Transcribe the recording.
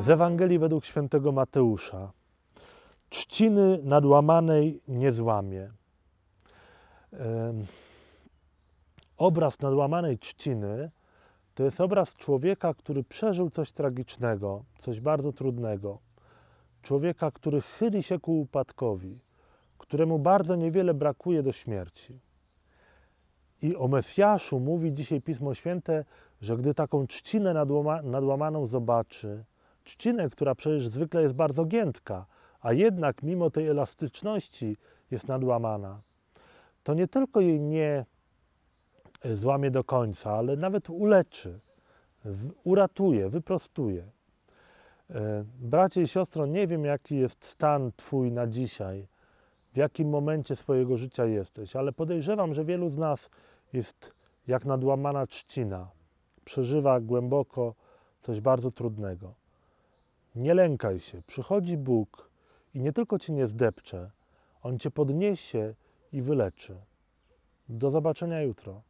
Z Ewangelii według świętego Mateusza. Trzciny nadłamanej nie złamie. Obraz nadłamanej trzciny to jest obraz człowieka, który przeżył coś tragicznego, coś bardzo trudnego. Człowieka, który chyli się ku upadkowi, któremu bardzo niewiele brakuje do śmierci. I o Mesjaszu mówi dzisiaj Pismo Święte, że gdy taką trzcinę nadłama, nadłamaną zobaczy, trzcinę, która przecież zwykle jest bardzo giętka, a jednak mimo tej elastyczności jest nadłamana, to nie tylko jej nie e, złamie do końca, ale nawet uleczy, uratuje, wyprostuje. E, Bracie i siostro, nie wiem jaki jest stan Twój na dzisiaj, w jakim momencie swojego życia jesteś, ale podejrzewam, że wielu z nas jest jak nadłamana trzcina, przeżywa głęboko coś bardzo trudnego. Nie lękaj się, przychodzi Bóg i nie tylko Cię nie zdepcze, On Cię podniesie i wyleczy. Do zobaczenia jutro.